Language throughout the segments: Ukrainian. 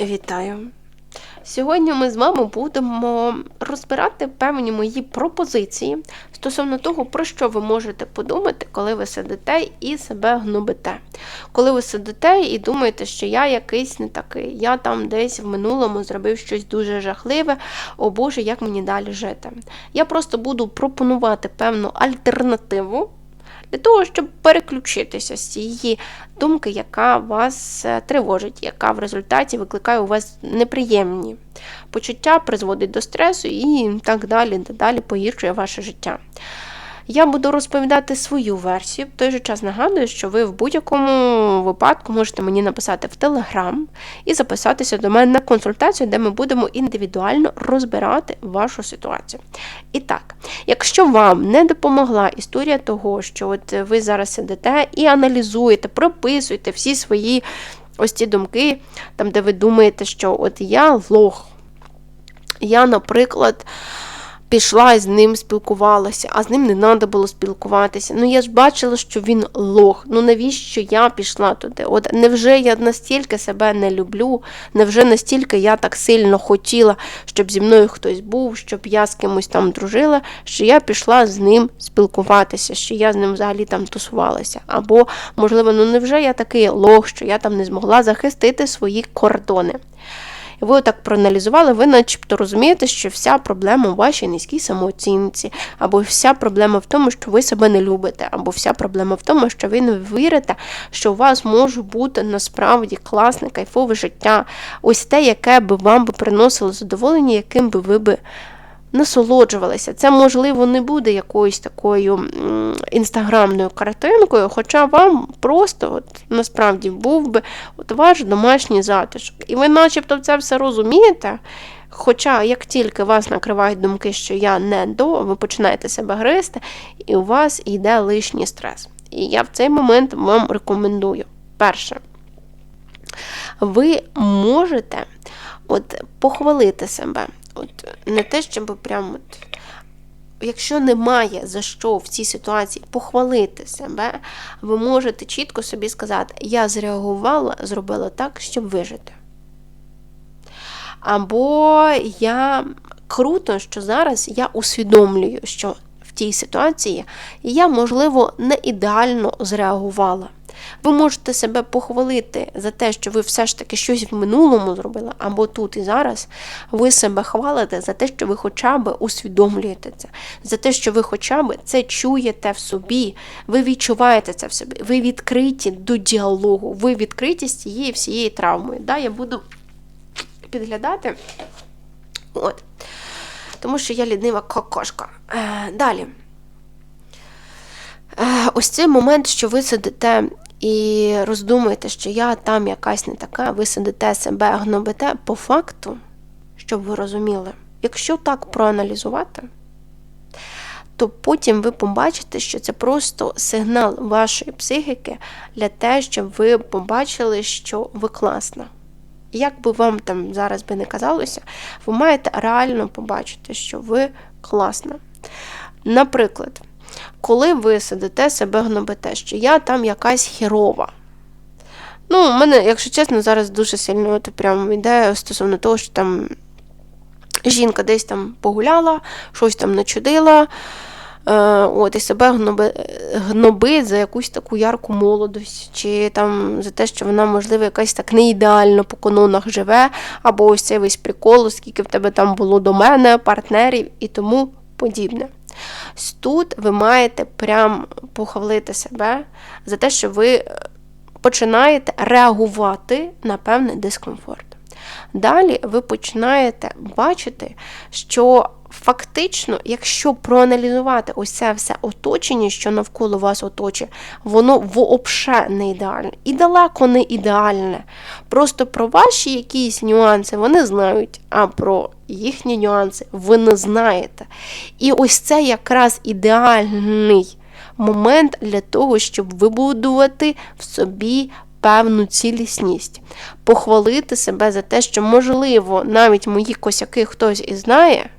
Вітаю! Сьогодні ми з вами будемо розбирати певні мої пропозиції стосовно того, про що ви можете подумати, коли ви сидите і себе гнобите. Коли ви сидите і думаєте, що я якийсь не такий, я там десь в минулому зробив щось дуже жахливе, о Боже, як мені далі жити. Я просто буду пропонувати певну альтернативу для того, щоб переключитися з цієї думки, яка вас е, тривожить, яка в результаті викликає у вас неприємні почуття, призводить до стресу і так далі, далі погіршує ваше життя. Я буду розповідати свою версію. В той же час нагадую, що ви в будь-якому випадку можете мені написати в Телеграм і записатися до мене на консультацію, де ми будемо індивідуально розбирати вашу ситуацію. І так, якщо вам не допомогла історія того, що от ви зараз сидите і аналізуєте, прописуєте всі свої ось ці думки, там, де ви думаєте, що от я лох, я, наприклад пішла і з ним спілкувалася, а з ним не треба було спілкуватися. Ну я ж бачила, що він лох. Ну навіщо я пішла туди? От невже я настільки себе не люблю, невже настільки я так сильно хотіла, щоб зі мною хтось був, щоб я з кимось там дружила, що я пішла з ним спілкуватися, що я з ним взагалі там тусувалася. Або, можливо, ну невже я такий лох, що я там не змогла захистити свої кордони і ви так проаналізували, ви начебто розумієте, що вся проблема у вашій низькій самооцінці, або вся проблема в тому, що ви себе не любите, або вся проблема в тому, що ви не вірите, що у вас може бути насправді класне, кайфове життя, ось те, яке би вам би приносило задоволення, яким би ви би насолоджувалися. Це, можливо, не буде якоюсь такою інстаграмною картинкою, хоча вам просто от, насправді був би от ваш домашній затишок. І ви начебто це все розумієте. Хоча, як тільки вас накривають думки, що я не до, ви починаєте себе гризти, і у вас йде лишній стрес. І я в цей момент вам рекомендую. Перше, ви можете от похвалити себе. От Не те, щоб прям от, якщо немає за що в цій ситуації похвалити себе, ви можете чітко собі сказати, я зреагувала, зробила так, щоб вижити. Або я круто, що зараз я усвідомлюю, що в тій ситуації я, можливо, не ідеально зреагувала. Ви можете себе похвалити за те, що ви все ж таки щось в минулому зробили, або тут і зараз. Ви себе хвалите за те, що ви хоча б усвідомлюєте це, за те, що ви хоча б це чуєте в собі, ви відчуваєте це в собі, ви відкриті до діалогу, ви відкриті з цією всією травмою. Да, Я буду підглядати. От. Тому що я лінива кокошка. Е, Далі. Е, ось цей момент, що ви сидите і роздумуєте, що я там якась не така, ви сидите себе, гнобите, по факту, щоб ви розуміли, якщо так проаналізувати, то потім ви побачите, що це просто сигнал вашої психіки для те, щоб ви побачили, що ви класна. Як би вам там зараз би не казалося, ви маєте реально побачити, що ви класна. Наприклад, коли ви сидите себе гнобите, що я там якась хірова. Ну, у мене, якщо чесно, зараз дуже сильно от прям йде стосовно того, що там жінка десь там погуляла, щось там начудила. Е, от, І себе гноби, гнобить за якусь таку ярку молодость, чи там за те, що вона, можливо, якась так не ідеально по канонах живе, або ось цей весь прикол, скільки в тебе там було до мене, партнерів і тому подібне. Тут ви маєте прям похвалити себе за те, що ви е, починаєте реагувати на певний дискомфорт. Далі ви починаєте бачити, що фактично, якщо проаналізувати ось це все оточення, що навколо вас оточує, воно вообще не ідеальне. І далеко не ідеальне. Просто про ваші якісь нюанси вони знають, а про їхні нюанси ви не знаєте. І ось це якраз ідеальний момент для того, щоб вибудувати в собі. Певну цілісність, похвалити себе за те, що, можливо, навіть мої косяки хтось і знає,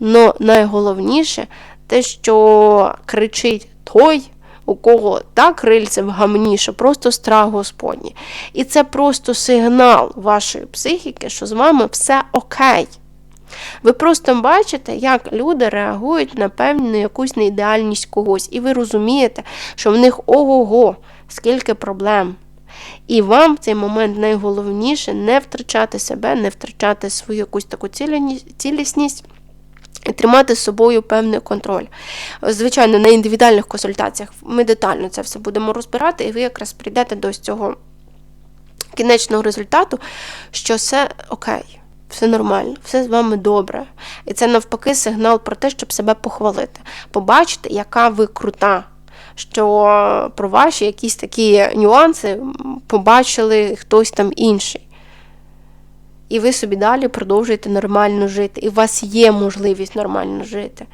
Но найголовніше те, що кричить той, у кого так рильце в гамні, що просто страх Господній. І це просто сигнал вашої психіки, що з вами все окей. Ви просто бачите, як люди реагують на певну якусь неідеальність когось, і ви розумієте, що в них ого-го, скільки проблем. І вам в цей момент найголовніше не втрачати себе, не втрачати свою якусь таку цілісність. І тримати з собою певний контроль. Звичайно, на індивідуальних консультаціях ми детально це все будемо розбирати, і ви якраз прийдете до цього кінечного результату, що все окей, все нормально, все з вами добре. І це навпаки сигнал про те, щоб себе похвалити. Побачити, яка ви крута. Що про ваші якісь такі нюанси побачили хтось там інший і ви собі далі продовжуєте нормально жити. І у вас є можливість нормально жити.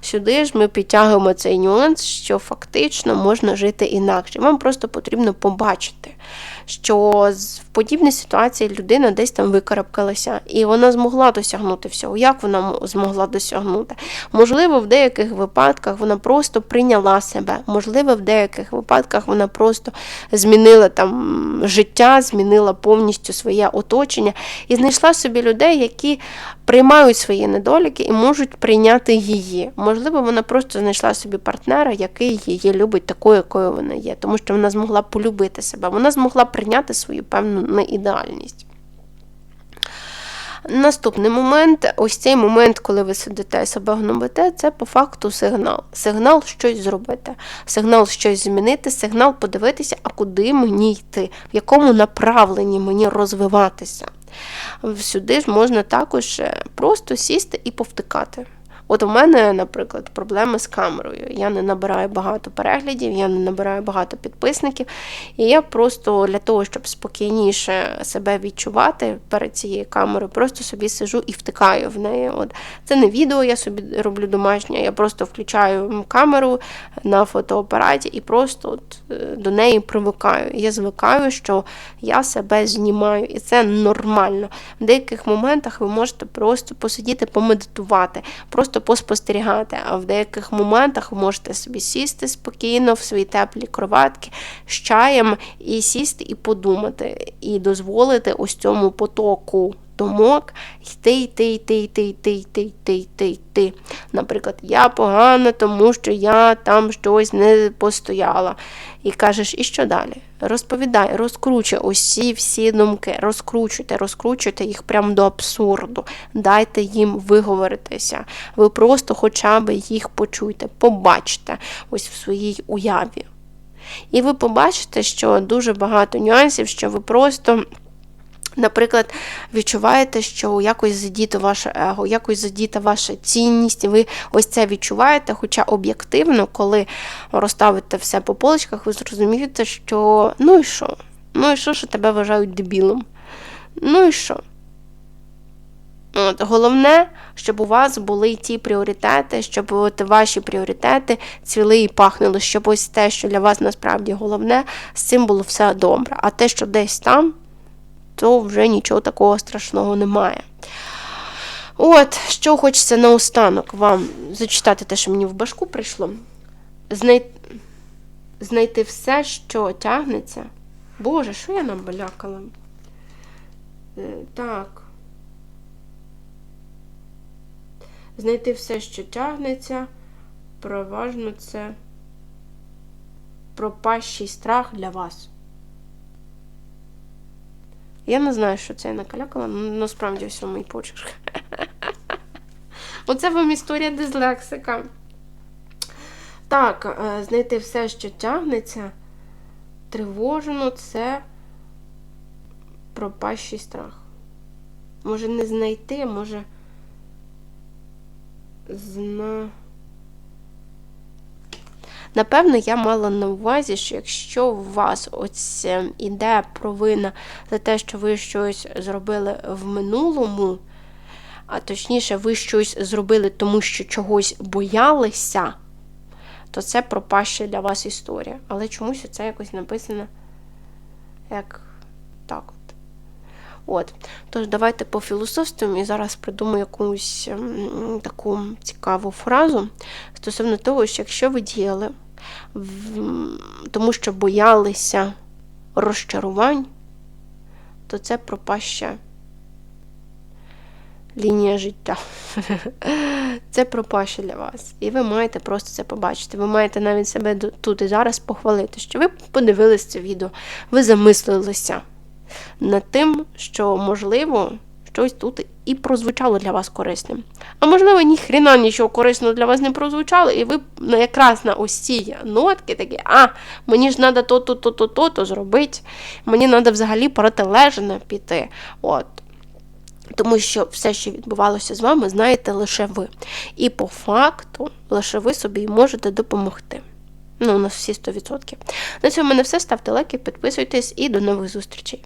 Сюди ж ми підтягуємо цей нюанс, що фактично можна жити інакше. Вам просто потрібно побачити, що в подібній ситуації людина десь там викарабкалася, і вона змогла досягнути всього. Як вона змогла досягнути? Можливо, в деяких випадках вона просто прийняла себе, можливо, в деяких випадках вона просто змінила там життя, змінила повністю своє оточення і знайшла собі людей, які приймають свої недоліки і можуть прийняти її. Можливо, вона просто знайшла собі партнера, який її любить такою, якою вона є, тому що вона змогла полюбити себе, вона змогла прийняти свою певну неідеальність. Наступний момент, ось цей момент, коли ви сидите себе гнобите, це по факту сигнал. Сигнал щось зробити, сигнал щось змінити, сигнал подивитися, а куди мені йти, в якому направленні мені розвиватися. Сюди ж можна також е, просто сісти і повтикати. От у мене, наприклад, проблеми з камерою. Я не набираю багато переглядів, я не набираю багато підписників. І я просто для того, щоб спокійніше себе відчувати перед цією камерою, просто собі сижу і втикаю в неї. От Це не відео, я собі роблю домашнє, я просто включаю камеру на фотоапараті і просто от е, до неї привикаю. Я звикаю, що я себе знімаю, і це нормально. В деяких моментах ви можете просто посидіти, помедитувати. просто просто поспостерігати. А в деяких моментах ви можете собі сісти спокійно в свої теплі кроватки з чаєм і сісти і подумати, і дозволити ось цьому потоку. Думок йти, йти, йти, йти, йти, йти, йти, йти, йти. Наприклад, я погана, тому що я там щось не постояла. І кажеш, і що далі? Розповідай, розкручуй усі всі думки, розкручуйте, розкручуйте їх прямо до абсурду. Дайте їм виговоритися. Ви просто хоча б їх почуйте, побачте ось в своїй уяві. І ви побачите, що дуже багато нюансів, що ви просто. Наприклад, відчуваєте, що якось задіто ваше его, якось задіта ваша цінність, ви ось це відчуваєте, хоча об'єктивно, коли розставите все по поличках, ви зрозумієте, що ну і що? Ну і що, що тебе вважають дебілом? Ну і що? От, Головне, щоб у вас були ті пріоритети, щоб от ваші пріоритети цвіли і пахнули, щоб ось те, що для вас насправді головне, з цим було все добре. А те, що десь там то вже нічого такого страшного немає. От, що хочеться наостанок вам зачитати те, що мені в башку прийшло. Знай... Знайти все, що тягнеться. Боже, що я нам балякала? Е, так. Знайти все, що тягнеться, переважно це пропащий страх для вас. Я не знаю, що це я накалякала, але насправді ось мій почерк. Оце вам історія дизлексика. Так, е, знайти все, що тягнеться, тривожно це пропащий страх. Може не знайти, може зна. Напевно, я мала на увазі, що якщо у вас ось е, іде провина за те, що ви щось зробили в минулому, а точніше, ви щось зробили, тому що чогось боялися, то це пропаща для вас історія. Але чомусь це якось написано як так от. Тож, давайте пофілософствуємо і зараз придумаю якусь таку цікаву фразу стосовно того, що якщо ви діяли тому що боялися розчарувань, то це пропаща лінія життя. Це пропаща для вас. І ви маєте просто це побачити. Ви маєте навіть себе тут і зараз похвалити, що ви подивились це відео, ви замислилися над тим, що, можливо, щось тут і прозвучало для вас корисним. А можливо, ні хрена нічого корисного для вас не прозвучало, і ви якраз на ось ці нотки такі, а, мені ж треба то-то, то-то, то-то зробити, мені треба взагалі протилежне піти. От. Тому що все, що відбувалося з вами, знаєте лише ви. І по факту лише ви собі можете допомогти. Ну, у нас всі 100%. На цьому в мене все. Ставте лайки, підписуйтесь і до нових зустрічей.